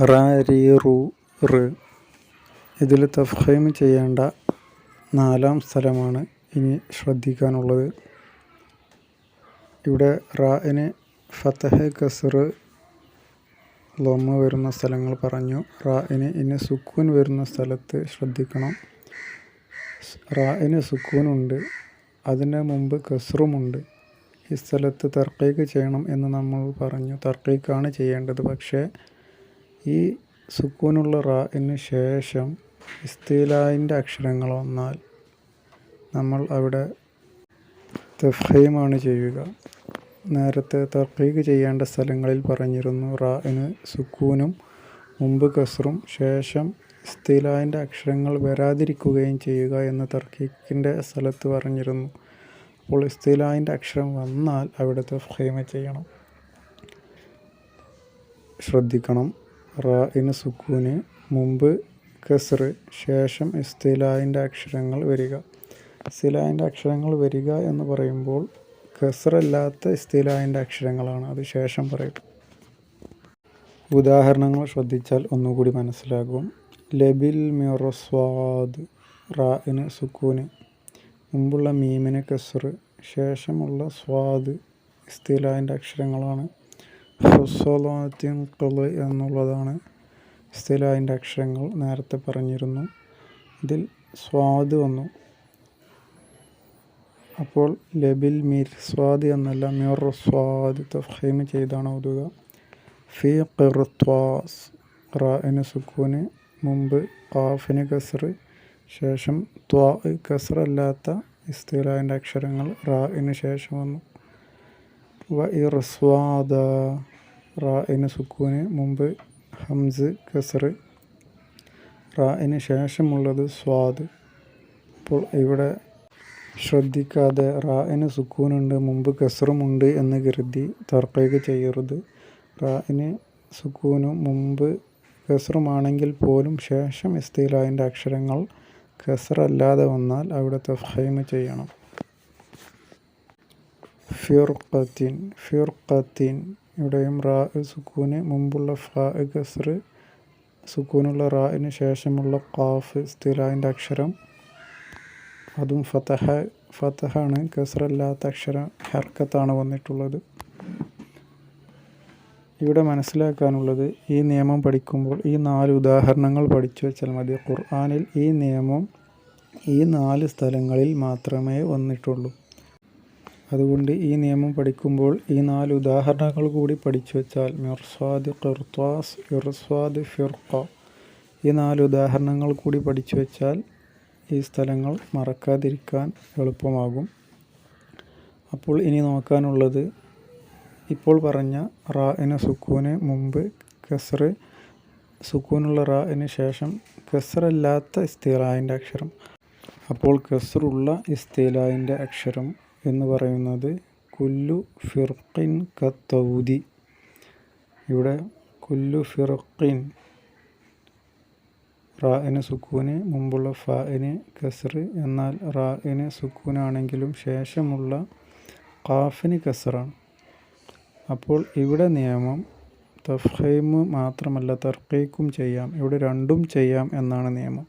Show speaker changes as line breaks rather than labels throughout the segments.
റ ഇതിൽ തഫ്ഹീം ചെയ്യേണ്ട നാലാം സ്ഥലമാണ് ഇനി ശ്രദ്ധിക്കാനുള്ളത്. ഇവിടെ റാഇന് ഫതഹ് കസർ ലൊമ്മ വരുന്ന സ്ഥലങ്ങൾ പറഞ്ഞു. റാഇന് ഇനി സുക്കൂൻ വരുന്ന സ്ഥലത്ത് ശ്രദ്ധിക്കണം. റാഇന് സുക്കൂനുണ്ട് അതിന് മുമ്പ് കസറുമുണ്ട്. ഈ സ്ഥലത്ത് തർക്കീക്ക് ചെയ്യണം എന്ന് നമ്മൾ പറഞ്ഞു. തർക്കീക്കാണ് ചെയ്യേണ്ടത്. പക്ഷേ ഈ സുക്കൂനുള്ള റാഇന് ശേഷം ഇസ്തിലായിന്റെ അക്ഷരങ്ങൾ വന്നാൽ നമ്മൾ അവിടെ തഫീമാണ് ചെയ്യുക. നേരത്തെ തർക്കീക്ക് ചെയ്യേണ്ട സ്ഥലങ്ങളിൽ പറഞ്ഞിരുന്നു റാഇന് സുക്കൂനും മുമ്പ് കസറും ശേഷം ഇസ്തിലായിന്റെ അക്ഷരങ്ങൾ വരാതിരിക്കുകയും ചെയ്യുക എന്ന് തർക്കീക്കിന്റെ സ്ഥലത്ത് പറഞ്ഞിരുന്നു. അപ്പോൾ ഇസ്തിലായിന്റെ അക്ഷരം വന്നാൽ അവിടെ തഫീമ ചെയ്യണം. ശ്രദ്ധിക്കണം. റാഇന് സുക്കൂന് മുമ്പ് കസർ ശേഷം ഇസ്തിലായിന്റെ അക്ഷരങ്ങൾ വരിക. ഇസ്തിലായിന്റെ അക്ഷരങ്ങൾ വരിക എന്ന് പറയുമ്പോൾ കസറല്ലാത്ത ഇസ്തിലായിന്റെ അക്ഷരങ്ങളാണ്. അത് ശേഷം പറയും. ഉദാഹരണങ്ങൾ ശ്രദ്ധിച്ചാൽ ഒന്നുകൂടി മനസ്സിലാകും. ലബിൽ മിറസ്വാദ് റാഇന് സുക്കൂന് മുമ്പുള്ള മീമിന് കസർ ശേഷമുള്ള സ്വാദ് ഇസ്തിലായിന്റെ അക്ഷരങ്ങളാണ്. ഹുസലാത്തിൻ കൾ എന്നുള്ളതാണ് ഇസ്തിലായിന്റെ അക്ഷരങ്ങൾ നേരത്തെ പറഞ്ഞിരുന്നു. ഇതിൽ സ്വാദ് വന്നു. അപ്പോൾ ലബിൽ മിർ സ്വാദ് എന്നല്ല മിർ സ്വാദ് തഫീം ചെയ്താണ് ഓതുക. ഫി ഖിർത്വാസ് റാഇന് സുക്കൂന് മുമ്പ് ഖാഫിന് കസർ ശേഷം ത്വാ. കസറല്ലാത്ത ഇസ്തിലാന്റെ അക്ഷരങ്ങൾ റാഇന് ശേഷം വന്നു. വ ഇർസ്വാദ റാഇന് സുക്കൂന് മുമ്പ് ഹംസ് കസർ റാ എന് ശേഷമുള്ളത് സ്വാദ്. അപ്പോൾ ഇവിടെ ശ്രദ്ധിക്കാതെ റാ എന് സുക്കൂനുണ്ട് മുമ്പ് കസറുമുണ്ട് എന്ന് കരുതി തർക്കയ്ക്ക് ചെയ്യരുത്. റാ എന് സുക്കൂനും മുമ്പ് കസറുമാണെങ്കിൽ പോലും ശേഷം ഇസ്തിലായിന്റെ അക്ഷരങ്ങൾ കസറല്ലാതെ വന്നാൽ അവിടെ തഫൈമ ചെയ്യണം. ഫിർഖത്തിൻ ഫിർഖത്തിൻ ഇവിടെയും റാ സുക്കൂന് മുമ്പുള്ള ഫാ കസ്ർ സുക്കൂനുള്ള റാന് ശേഷമുള്ള ഖാഫ് ഇസ്തിലായിന്റെ അക്ഷരം. അതും ഫതഹ ഫതഹാണ്. കസറല്ലാത്ത അക്ഷരം ഹർക്കത്താണ് വന്നിട്ടുള്ളത്. ഇവിടെ മനസ്സിലാക്കാനുള്ളത് ഈ നിയമം പഠിക്കുമ്പോൾ ഈ നാല് ഉദാഹരണങ്ങൾ പഠിച്ചു വെച്ചാൽ മതി. ഖുർആാനിൽ ഈ നിയമം ഈ നാല് സ്ഥലങ്ങളിൽ മാത്രമേ വന്നിട്ടുള്ളൂ. അതുകൊണ്ട് ഈ നിയമം പഠിക്കുമ്പോൾ ഈ നാല് ഉദാഹരണങ്ങൾ കൂടി പഠിച്ചു വെച്ചാൽ മിർസ്വാദ് കിർത്വാസ് ഇർസ്വാദ് ഫിർഖ. ഈ നാല് ഉദാഹരണങ്ങൾ കൂടി പഠിച്ചു വെച്ചാൽ ഈ സ്ഥലങ്ങൾ മറക്കാതിരിക്കാൻ എളുപ്പമാകും. അപ്പോൾ ഇനി നോക്കാനുള്ളത് ഇപ്പോൾ പറഞ്ഞ റാ എന സുക്കൂന് മുമ്പ് കെസർ സുക്കൂനുള്ള റാ റാഇന് ശേഷം കസറല്ലാത്ത ഇസ്തീലായിന്റെ അക്ഷരം. അപ്പോൾ കസറുള്ള ഇസ്തീലായിന്റെ അക്ഷരം. എന്ന് പറയുന്നത് കുല്ലു ഫിർഖിൻ കത്തൗദി ഇവിടെ കുല്ലു ഫിർഖിൻ റാഇന് സുക്കൂന് മുമ്പുള്ള ഫാഇന് കസർ എന്നാൽ റാഇന് സുക്കൂനാണെങ്കിലും ശേഷമുള്ള കാഫിന് കസറാണ്. അപ്പോൾ ഇവിടെ നിയമം തഫ്ഹീമ് മാത്രമല്ല തർക്കീക്കും ചെയ്യാം. ഇവിടെ രണ്ടും ചെയ്യാം എന്നാണ് നിയമം.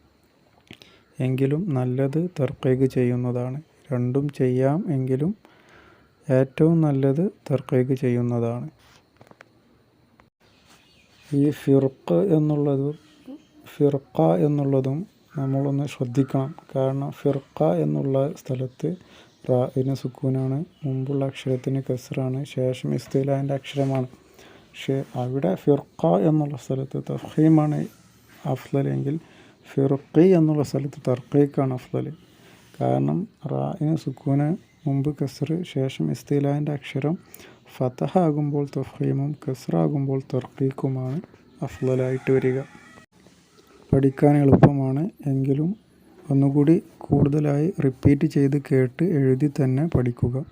എങ്കിലും നല്ലത് തർക്കീക്ക് ചെയ്യുന്നതാണ്. രണ്ടും ചെയ്യാം എങ്കിലും ഏറ്റവും നല്ലത് തർക്കീക്ക് ചെയ്യുന്നതാണ്. ഈ ഫിർഖ് എന്നുള്ളത് ഫിർക്ക എന്നുള്ളതും നമ്മളൊന്ന് ശ്രദ്ധിക്കണം. കാരണം ഫിർക്ക എന്നുള്ള സ്ഥലത്ത് റാഇന് സുക്കൂനാണ് മുമ്പുള്ള അക്ഷരത്തിന് കസറാണ് ശേഷം ഇസ്തീലാന്റെ അക്ഷരമാണ്. പക്ഷേ അവിടെ ഫിർക്ക എന്നുള്ള സ്ഥലത്ത് തഫീമാണ് അഫ്ലൽ എങ്കിൽ ഫിർഖി എന്നുള്ള സ്ഥലത്ത് തർക്കീക്കാണ് അഫ്ലൽ കാരണം റാഇന് സുക്കൂന് മുമ്പ് കസർ ശേഷം ഇസ്തിലാന്റെ അക്ഷരം ഫതഹ ആകുമ്പോൾ തഫീമും കസറാകുമ്പോൾ തർക്കീക്കുമാണ് അഫ്ലലായിട്ട് വരിക. പഠിക്കാൻ എളുപ്പമാണ്. എങ്കിലും ഒന്നുകൂടി കൂടുതലായി റിപ്പീറ്റ് ചെയ്ത് കേട്ട് എഴുതി തന്നെ പഠിക്കുക.